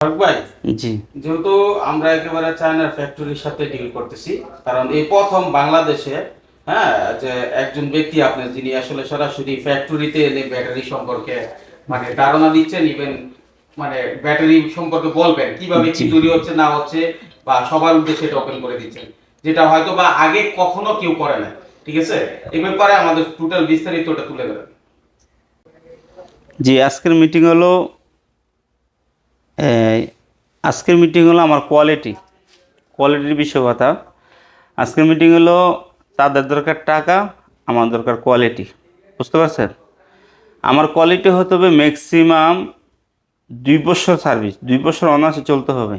ফারুক ভাই জি। যেহেতু আমরা একেবারে চায়নার ফ্যাক্টরির সাথে ডিল করতেছি কারণ এই প্রথম বাংলাদেশে হ্যাঁ যে একজন ব্যক্তি আপনি যিনি আসলে সরাসরি ফ্যাক্টরিতে এনে ব্যাটারি সম্পর্কে মানে ধারণা দিচ্ছেন ইভেন মানে ব্যাটারি সম্পর্কে বলবেন কীভাবে কি হচ্ছে না হচ্ছে বা সবার উদ্দেশ্যে এটা ওপেন করে দিচ্ছেন। যেটা হয়তো বা আগে কখনো কেউ করে না ঠিক আছে? এই ব্যাপারে আমাদের টোটাল বিস্তারিত ওটা তুলে ধরেন। জি আজকের মিটিং হলো আজকের মিটিং হলো আমার কোয়ালিটি কোয়ালিটির বিষয় কথা। আজকের মিটিং হলো তাদের দরকার টাকা, আমার দরকার কোয়ালিটি বুঝতে পারছেন? আমার কোয়ালিটি হতে হবে ম্যাক্সিমাম দুই বছর সার্ভিস দুই বছর অনার্সে চলতে হবে।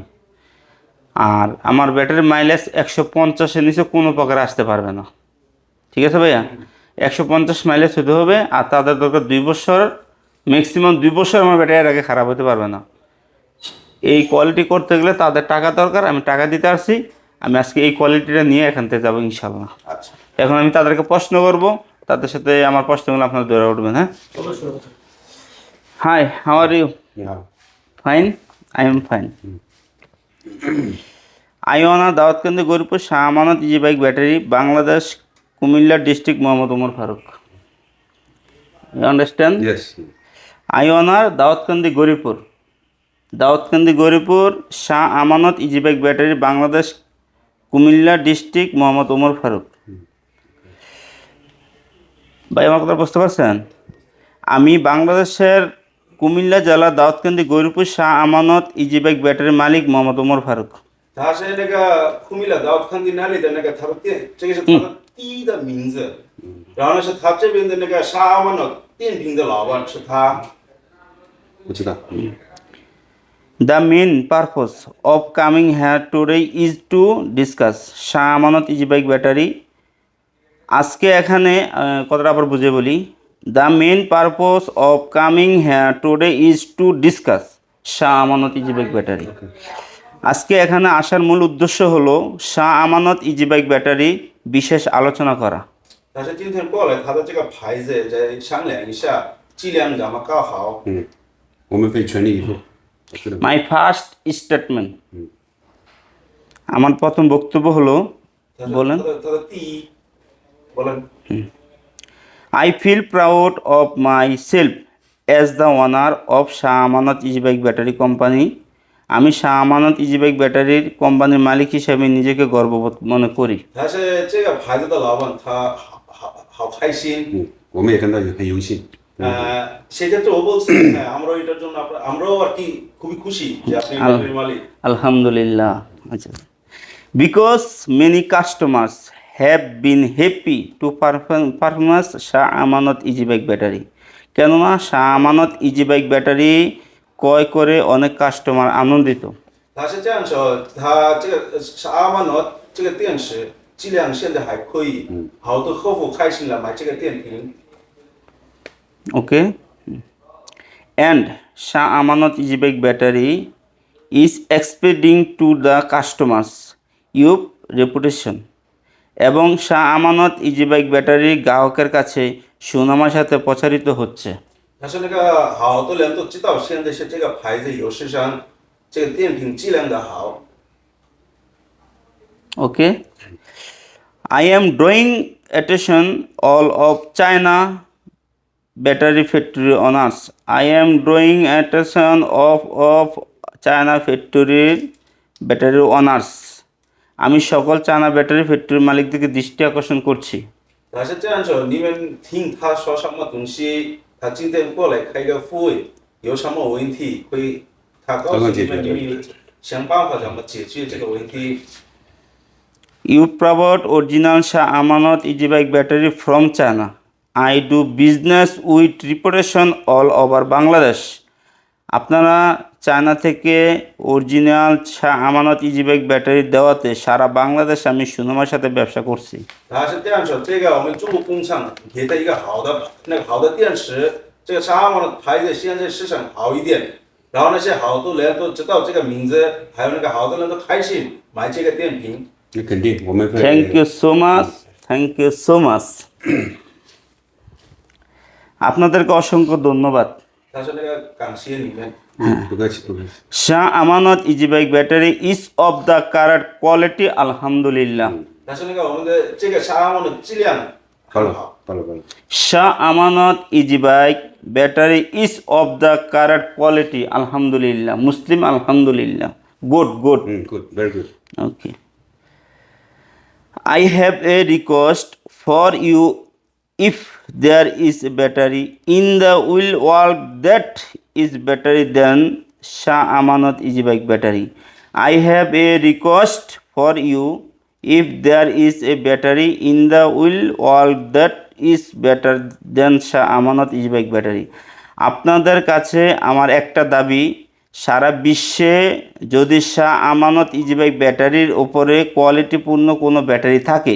আর আমার ব্যাটারি মাইলেজ একশো পঞ্চাশের নিচে কোনো প্রকার আসতে পারবে না। ঠিক আছে ভাইয়া? একশো পঞ্চাশ মাইলেজ হতে হবে, আর তাদের দরকার দুই বছর ম্যাক্সিমাম দুই বছর আমার ব্যাটারি আগে খারাপ হতে পারবে না। এই কোয়ালিটি করতে গেলে তাদের টাকা দরকার আমি টাকা দিতে আসছি আমি আজকে এই কোয়ালিটিটা নিয়ে এখান থেকে যাব ইনশাল্লাহ আচ্ছা। এখন আমি তাদেরকে প্রশ্ন করব তাদের সাথে আমার প্রশ্নগুলো আপনারা ধরে উঠবেন হ্যাঁ? Hi how are you fine I am fine আইওয়ানা Dawatkandi Goripur Shah Amanat easy bike battery Bangladesh Comilla district Mohammad Omar Faruk. You understand Yes. আইওয়ানার Dawatkandi Goripur Daudkandi Goripur Shah Amanat easy bike battery Bangladesh Comilla district Mohammad Omar Faruk. ভাই আমার কথা বুঝতে পারছেন? আমি বাংলাদেশের কুমিল্লা জেলা Daudkandi Garipur Shah Amanat easy bike ব্যাটারির মালিক Mohammad Omar Faruk. Comilla the main purpose of coming here today is to discuss. Shah Amanat easy bike battery. আজকে এখানে কথাটা আবার বুঝে বলি। The main purpose of coming here today is to discuss. Shah Amanat easy bike battery. আজকে এখানে আসার মূল উদ্দেশ্য হলো Shah Amanat easy bike battery বিশেষ আলোচনা করা। 但 মাই ফার্স্ট স্টেটমেন্ট আমার প্রথম বক্তব্য হলো বলেন। I feel proud of myself as the owner of Shah Amanat easy bike battery company আমি শাহ আমানত ইজিবাইক ব্যাটারির কোম্পানির মালিক হিসাবে নিজেকে গর্ববোধ মনে করি। সেক্ষেত্রে ও বলছে আমরাও এটার জন্য আমরাও আর কি খুবই খুশি আলহামদুলিল্লাহ। আচ্ছা। Because many customers have been happy to performance Shah Amanat easy bike battery কেননা Shah Amanat easy bike battery ক্রয় করে অনেক কাস্টমার আনন্দিত। Shah okay and Shah Amanat easy bike battery is expanding to the customers up reputation এবং Shah Amanat easy bike battery গ্রাহকের কাছে সুনামার সাথে প্রচারিত হচ্ছে। Okay I am drawing attention all of China battery factory owners I am drawing attention of of China ফ্যাক্টরির battery owners আমি সকল China battery ফ্যাক্টরির মালিকদেরকে দৃষ্টি আকর্ষণ করছি 他是这样说，你们听他说什么东西，他今天过来开个会，有什么问题会，他告诉你们，你们想办法怎么解决这个问题。 you provide original Shah Amanat easy bike battery from China I do business with reputation all over Bangladesh আপনারা China থেকে original আমানত ইজিব্যাগ ব্যাটারি দেওয়াতে সারা বাংলাদেশ আমি সুনামার সাথে ব্যবসা করছি। Thank you so much thank you so much আপনাদেরকে অসংখ্য ধন্যবাদ। হ্যাঁ। Shah Amanat easy bike battery is of the কারার কোয়ালিটি আলহামদুলিল্লাহ। Shah Amanat easy bike battery is of the কারার কোয়ালিটি আলহামদুলিল্লাহ। মুসলিম আলহামদুলিল্লাহ। Good good. Good very good okay I have a request for you there is a battery in the wheel world that is better than Shah Amanat Easy Bike battery. I have a request for you if there is a battery in the wheel world that is better than Shah Amanat Easy Bike battery. আপনাদের কাছে আমার একটা দাবি সারা বিশ্বে যদি Shah Amanat easy bike ব্যাটারির ওপরে কোয়ালিটিপূর্ণ কোনো ব্যাটারি থাকে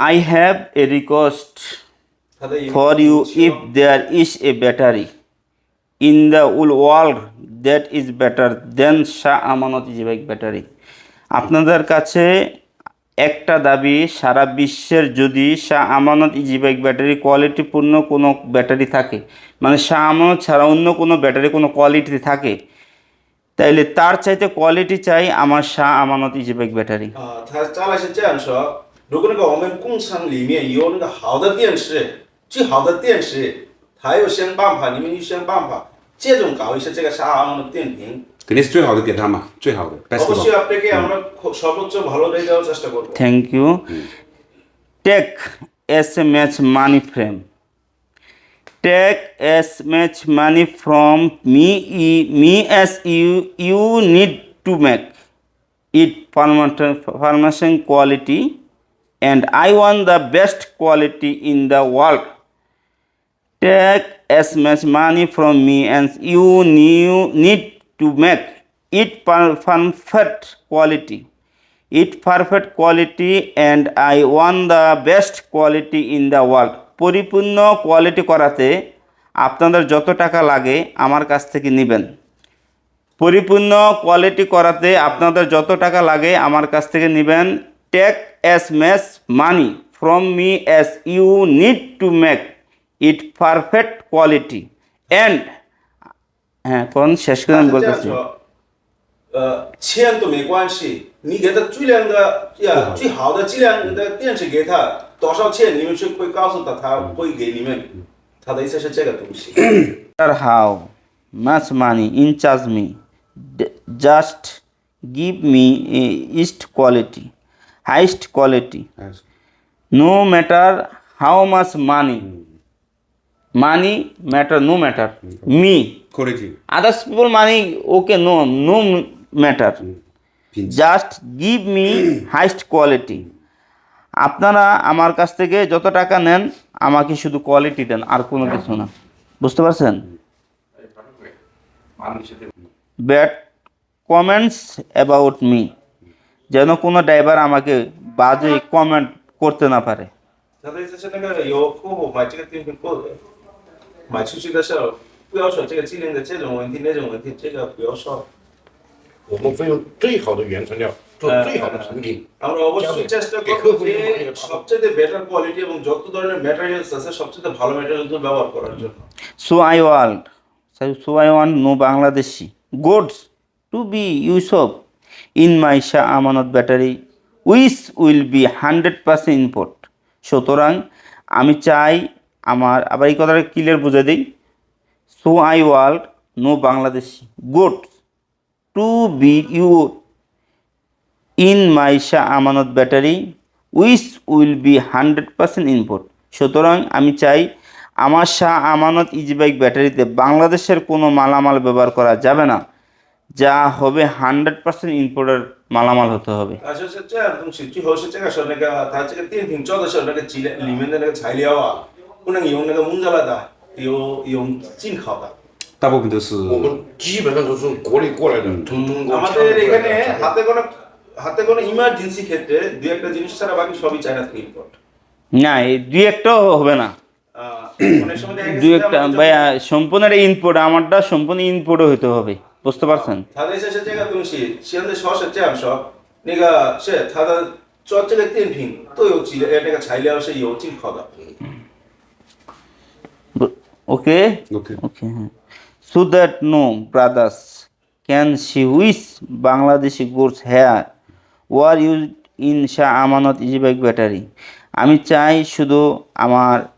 I have a request for you if there if a battery in the whole world that is is then Shah Amanat is bike battery আপনাদের কাছে একটা দাবি সারা বিশ্বের যদি শাহ আমানত ইজিবাইক ব্যাটারি কোয়ালিটিপূর্ণ কোনো ব্যাটারি থাকে মানে শাহ আমানত ছাড়া অন্য কোনো ব্যাটারি কোনো কোয়ালিটি থাকে তাইলে তার চাইতে কোয়ালিটি চাই আমার Shah Amanat easy bike battery 如果那个我们工厂里面有那个好的电池，最好的电池，他有想办法，你们就想办法，这种搞一些这个沙昂的电瓶，肯定是最好的给他嘛，最好的 best অবশ্যই 的。 আপনাকে আমরা খ- সর্বোচ্চ ভালোটাই দেওয়ার চেষ্টা করবো thank you takes much money from takes much money from me E me as you you need to make it formation quality and I want the best quality in the world take as much money from me as you need to make it perfect quality it perfect quality and i want the best quality in the world পরিপূর্ণ quality করাতে আপনাদের যত টাকা লাগে আমার কাছ থেকে নেবেন পরিপূর্ণ কোয়ালিটি করাতে আপনাদের যত টাকা লাগে আমার কাছ থেকে নেবেন takes much money from me as you need to make it perfect quality and হ্যাঁ কোন শেষ করে 他 আমি 是这样 বলতেছি 说，呃，钱都没关系，你给他最量的呀最好的质量的电池给他多少钱，你们去会告诉他，他会给你们。他的意思是这个东西。 how much money in charge me D- just give me a east quality highest quality. No matter how much money. Money matter no matter. Me. করেছি। Others people money okay no no matter. Just give me highest quality. আপনারা আমার কাছ থেকে যত টাকা নেন আমাকে শুধু কোয়ালিটি দেন আর কোনো কিছু না। বুঝতে পারছেন? ব্যাট কমেন্টস অ্যাবাউট মি যেন কোনো ড্রাইভার আমাকে বাজে কমেন্ট করতে না পারে। সবচেয়ে বেটার কোয়ালিটি এবং যত ধরনের আছে সবচেয়ে ভালো ম্যাটেরিয়ালস ব্যবহার করার জন্য। So I want so I want no Bangladeshi. Goods to be use of in my Shah Amanat battery, which will be hundred percent import সুতরাং আমি চাই আমার আবার এই কথাটা ক্লিয়ার বুঝে দিই। So I world no Bangladeshi goods to be you in my Shah Amanat battery which will be hundred percent import সুতরাং আমি চাই আমার শাহ আমানত ইজিবাইক ব্যাটারিতে বাংলাদেশের কোনো মালামাল ব্যবহার করা যাবে না। যা হবে হান্ড্রেড পার্সেন্ট ইম্পোর্টার মালামাল হতে হবে। হাতে কোনো হাতে কোনো ইমার্জেন্সি ক্ষেত্রে একটা জিনিস ছাড়া বাকি সবই না এই দুই একটাও হবে না। দুই একটা ভাইয়া সম্পূর্ণ ইনপুট আমারটা সম্পূর্ণ ইনপোর্টও হতে হবে। বুঝতে পারছেন? 다니셔서 제가 동시 시험에 서서 제안서 내가 제 다들 ওকে? ওকে। হ্যাঁ। So that no brothers can see which Bangladeshi goods here? Were use in Shah Amanat easy bike battery? আমি চাই শুধু আমার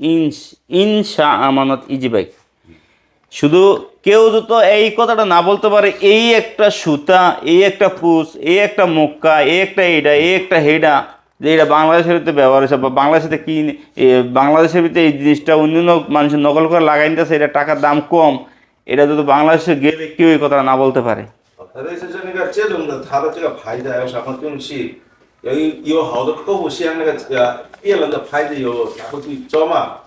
in in Shah Amanat easy bike শুধু কেউ যত এই কথাটা না বলতে পারে, এই একটা সুতা, এই একটা পুষ, এই একটা মক্কা, এই একটা এইটা এই একটা হেডা, যে এটা বাংলাদেশের ভিতরে ব্যবহার হয়েছে, বা বাংলাদেশের কি বাংলাদেশের ভিতরে এই জিনিসটা অন্যান্য মানুষের নকল করে লাগাই নিতেছে এটা টাকার দাম কম, এটা যদি বাংলাদেশে গেলে কেউ এই কথাটা না বলতে পারে। 有有好多客户像那个呃别人的牌子有拿不去装嘛，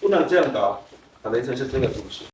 不能这样搞，可能就是这个东西。